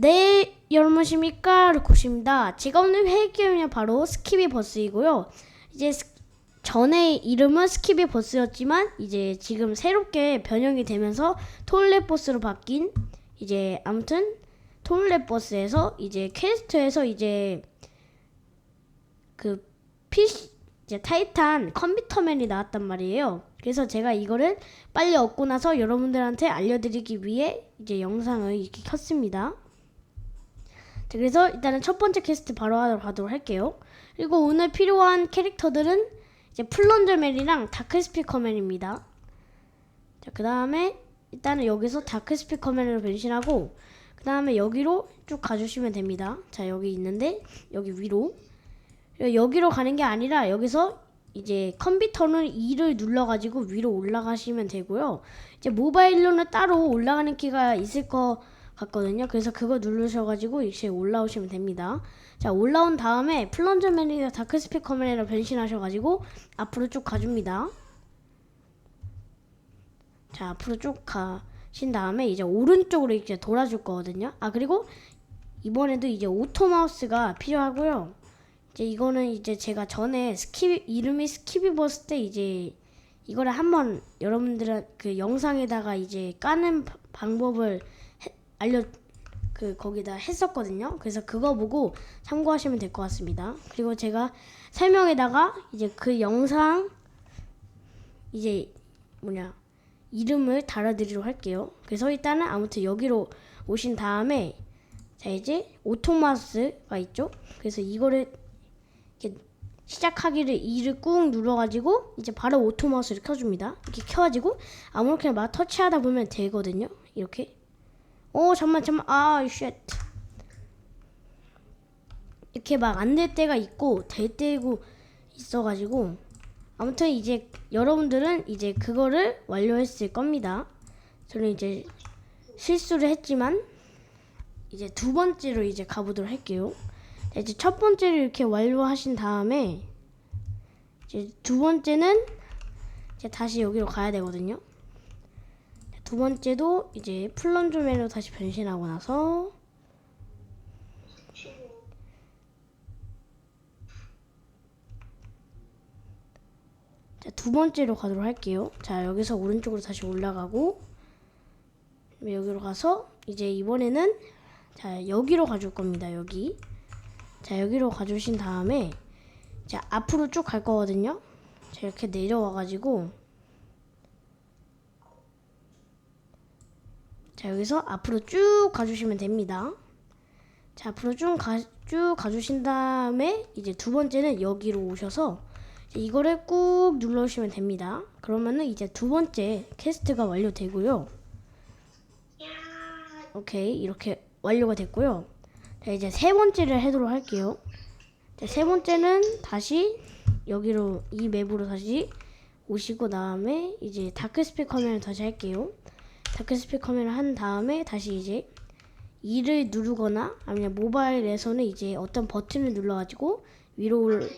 네, 여러분 안녕하십니까 루코입니다 제가 오늘 회의 게임이 바로 스키비 버스이고요. 이제 스- 전에 이름은 스키비 버스였지만 이제 지금 새롭게 변형이 되면서 톨렛 버스로 바뀐 이제 아무튼 톨렛 버스에서 이제 퀘스트에서 이제 그 PC 이제 타이탄 컴퓨터맨이 나왔단 말이에요. 그래서 제가 이거를 빨리 얻고 나서 여러분들한테 알려드리기 위해 이제 영상을 이렇게 켰습니다. 자, 그래서 일단은 첫 번째 퀘스트 바로 하도록 하도록 할게요. 그리고 오늘 필요한 캐릭터들은 이제 플런저맨이랑 다크스피커맨입니다. 자, 그 다음에 일단은 여기서 다크스피커맨으로 변신하고 그 다음에 여기로 쭉 가주시면 됩니다. 자, 여기 있는데 여기 위로 여기로 가는 게 아니라 여기서 이제 컴퓨터는 2를 눌러가지고 위로 올라가시면 되고요. 이제 모바일로는 따로 올라가는 키가 있을 것 같거든요. 그래서 그거 누르셔가지고 이제 올라오시면 됩니다. 자 올라온 다음에 플런저맨이나 다크스피 커맨으로 변신하셔가지고 앞으로 쭉 가줍니다. 자 앞으로 쭉 가신 다음에 이제 오른쪽으로 이제 돌아줄 거거든요. 아 그리고 이번에도 이제 오토 마우스가 필요하고요. 이제 이거는 이제 제가 전에 스키 이름이 스키비버스 때 이제 이거를 한번 여러분들은 그 영상에다가 이제 까는 바- 방법을 해- 알려 그 거기다 했었거든요. 그래서 그거 보고 참고하시면 될 것 같습니다. 그리고 제가 설명에다가 이제 그 영상 이제 뭐냐 이름을 달아드리도록 할게요. 그래서 일단은 아무튼 여기로 오신 다음에 자 이제 오토마스가 있죠. 그래서 이거를 이렇게 시작하기를 2를 꾹 눌러가지고 이제 바로 오토마우스를 켜줍니다. 이렇게 켜가지고 아무렇게나 막 터치하다 보면 되거든요. 이렇게. 오 잠만 잠만 아 쉣. 이렇게 막 안 될 때가 있고 될 때고 있어가지고 아무튼 이제 여러분들은 이제 그거를 완료했을 겁니다. 저는 이제 실수를 했지만 이제 두 번째로 이제 가보도록 할게요. 자, 이제 첫 번째를 이렇게 완료하신 다음에 이제 두 번째는 이제 다시 여기로 가야 되거든요. 자, 두 번째도 이제 플런조맨으로 다시 변신하고 나서 자, 두 번째로 가도록 할게요. 자, 여기서 오른쪽으로 다시 올라가고 여기로 가서 이제 이번에는 자, 여기로 가줄 겁니다. 여기. 자 여기로 가주신 다음에 자 앞으로 쭉 갈 거거든요. 자 이렇게 내려와 가지고 자 여기서 앞으로 쭉 가주시면 됩니다. 자 앞으로 쭉, 가, 쭉 가주신 다음에 이제 두 번째는 여기로 오셔서 이거를 꾹 눌러주시면 됩니다. 그러면은 이제 두 번째 퀘스트가 완료되고요. 오케이 이렇게 완료가 됐고요. 자 이제 세 번째를 해도록 할게요. 자, 세 번째는 다시 여기로 이 맵으로 다시 오시고 다음에 이제 다크스펙 화면을 다시 할게요. 다크스펙 화면을 한 다음에 다시 이제 2를 누르거나 아니면 모바일에서는 이제 어떤 버튼을 눌러가지고 위로 올,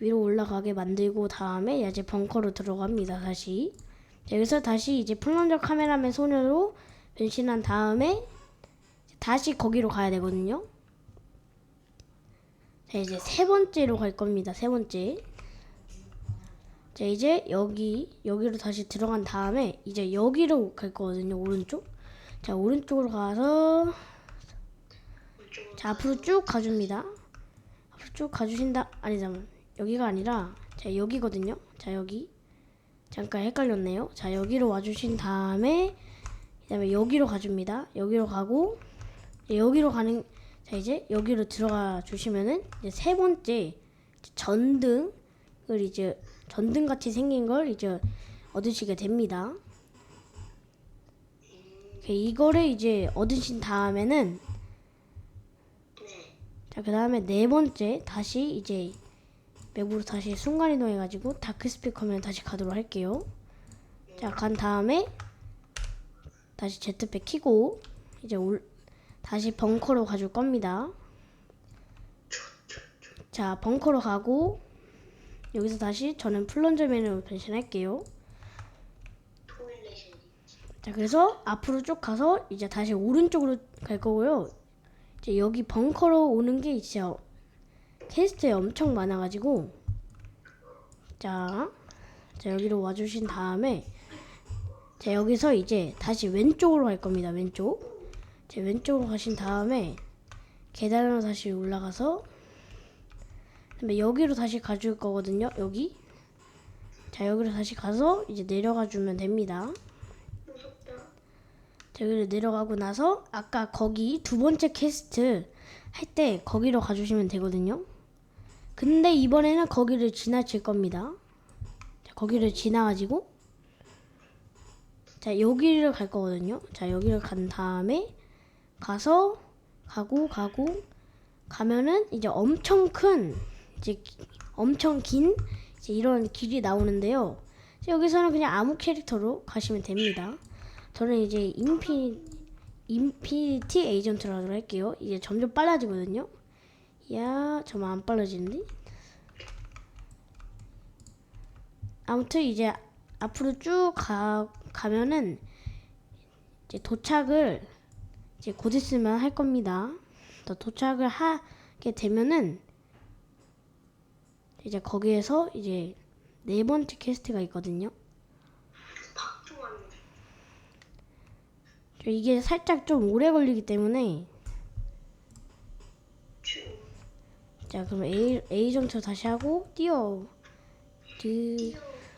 위로 올라가게 만들고 다음에 이제 벙커로 들어갑니다. 다시 자, 여기서 다시 이제 플런저 카메라맨 소녀로 변신한 다음에 다시 거기로 가야 되거든요. 자 이제 세 번째로 갈 겁니다. 세 번째. 자 이제 여기 여기로 다시 들어간 다음에 이제 여기로 갈 거거든요. 오른쪽. 자 오른쪽으로 가서 자 앞으로 쭉 가줍니다. 앞으로 쭉 가주신다. 아니 잠깐 여기가 아니라 자 여기거든요. 자 여기 잠깐 헷갈렸네요. 자 여기로 와주신 다음에 그다음에 여기로 가줍니다. 여기로 가고 여기로 가는 자 이제 여기로 들어가 주시면은 이제 세 번째 전등을 이제 전등 같이 생긴 걸 이제 얻으시게 됩니다. 이거를 이제 얻으신 다음에는 자 그 다음에 네 번째 다시 이제 맵으로 다시 순간 이동해가지고 다크 스피커면 다시 가도록 할게요. 자 간 다음에 다시 제트백 키고 이제 올 다시 벙커로 가줄 겁니다. 자, 벙커로 가고 여기서 다시 저는 플런저맨으로 변신할게요. 자, 그래서 앞으로 쭉 가서 이제 다시 오른쪽으로 갈 거고요. 이제 여기 벙커로 오는 게 진짜 퀘스트에 엄청 많아가지고 자, 자 여기로 와주신 다음에 자 여기서 이제 다시 왼쪽으로 갈 겁니다. 왼쪽. 자 왼쪽으로 가신 다음에 계단으로 다시 올라가서 그다음에 여기로 다시 가줄 거거든요. 여기. 자 여기로 다시 가서 이제 내려가 주면 됩니다. 자, 여기로 내려가고 나서 아까 거기 두 번째 퀘스트 할 때 거기로 가주시면 되거든요. 근데 이번에는 거기를 지나칠 겁니다. 자, 거기를 지나가지고 자 여기를 갈 거거든요. 자 여기를 간 다음에 가서 가고 가고 가면은 이제 엄청 큰 이제 기- 엄청 긴 이제 이런 길이 나오는데요. 자, 여기서는 그냥 아무 캐릭터로 가시면 됩니다. 저는 이제 인피 인피니티 에이전트로 하도록 할게요. 이제 점점 빨라지거든요. 야, 저만 안 빨라지는데? 아무튼 이제 앞으로 쭉 가, 가면은 이제 도착을 이제 곧 있으면 할 겁니다. 또 도착을 하게 되면은 이제 거기에서 이제 네 번째 퀘스트가 있거든요. 이게 살짝 좀 오래 걸리기 때문에 주. 자 그럼 A 에이전트 다시 하고 뛰어 드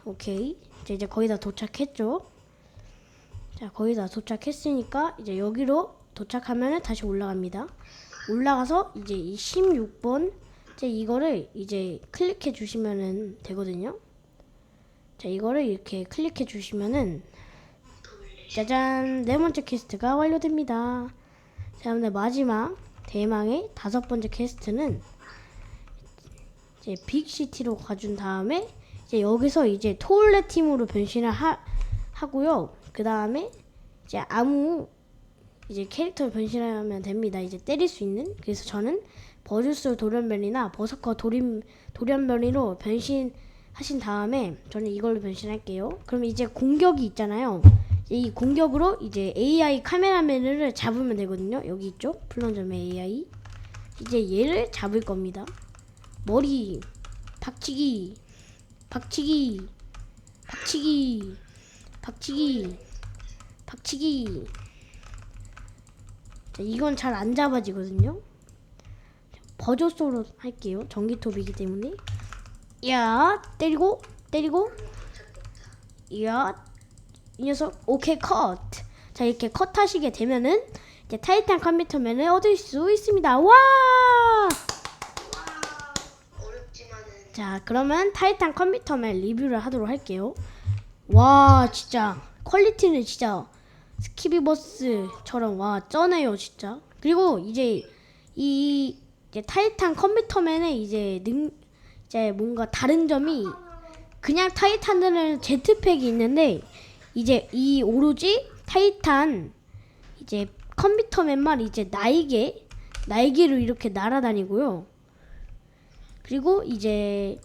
오케이 자, 이제 거의 다 도착했죠 자 거의 다 도착했으니까 이제 여기로 도착하면 다시 올라갑니다 올라가서 이제 이 16번 이제 이거를 이제 클릭해 주시면은 되거든요 자 이거를 이렇게 클릭해 주시면은 짜잔 네 번째 퀘스트가 완료됩니다 자 근데 마지막 대망의 다섯 번째 퀘스트는 이제 빅시티로 가준 다음에 이제 여기서 이제 토올레 팀으로 변신을 하, 하고요. 그 다음에 이제 아무 이제 캐릭터 변신하면 됩니다. 이제 때릴 수 있는. 그래서 저는 버주스 돌연변이나 버서커 도림 돌연변이로 변신하신 다음에 저는 이걸로 변신할게요. 그럼 이제 공격이 있잖아요. 이 공격으로 이제 AI 카메라맨을 잡으면 되거든요. 여기 있죠? 플런저맨 AI. 이제 얘를 잡을 겁니다. 머리 박치기 박치기 박치기 박치기 박치기 자, 이건 잘 안 잡아지거든요 버저소로 할게요. 전기톱이기 때문에. 야 때리고 때리고. 야이 녀석. 오케이 컷 자 이렇게 컷하시게 되면은 이제 타이탄 컴퓨터맨을 얻을 수 있습니다. 와! 자, 그러면 타이탄 컴퓨터맨 리뷰를 하도록 할게요. 와, 진짜. 퀄리티는 진짜 스키비버스처럼 와 쩌네요, 진짜. 그리고 이제 이 이제 타이탄 컴퓨터맨의 이제 능 이제 뭔가 다른 점이 그냥 타이탄들은 제트팩이 있는데 이제 이 오로지 타이탄 이제 컴퓨터맨만 이제 날개 날개로 이렇게 날아다니고요. 그리고 이제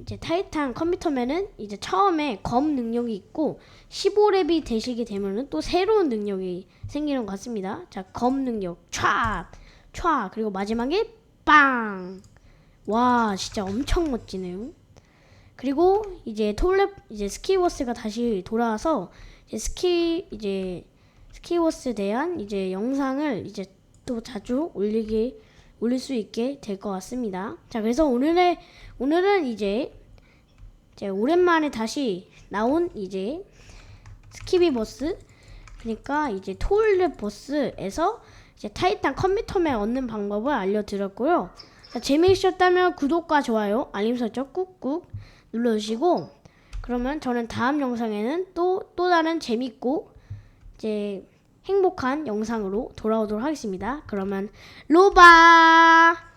이제 타이탄 컴퓨터맨은 이제 처음에 검 능력이 있고 15렙이 되시게 되면은 또 새로운 능력이 생기는 것 같습니다. 자, 검 능력 촤! 촤! 그리고 마지막에 빵! 와, 진짜 엄청 멋지네요. 그리고 이제 톨랩 이제 스키워스가 다시 돌아와서 이제 스키 이제 스키워스에 대한 이제 영상을 이제 또 자주 올리게 올릴 수 있게 될 것 같습니다. 자, 그래서 오늘의 오늘은 이제 이제 오랜만에 다시 나온 이제 스키비 버스 그러니까 이제 토일렛 버스에서 이제 타이탄 컴퓨터맨 얻는 방법을 알려드렸고요. 자, 재미있었다면 구독과 좋아요, 알림 설정 꾹꾹 눌러주시고 그러면 저는 다음 영상에는 또 또 다른 재밌고 이제 행복한 영상으로 돌아오도록 하겠습니다. 그러면 로바